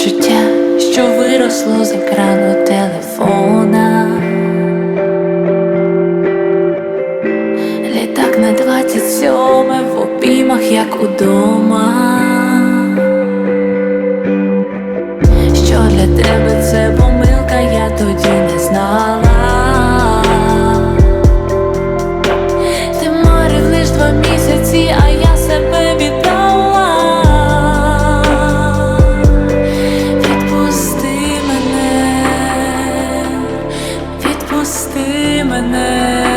почуття, що виросло з екрану телефона. Літак на 27 в обіймах, як удома. Відпусти мене,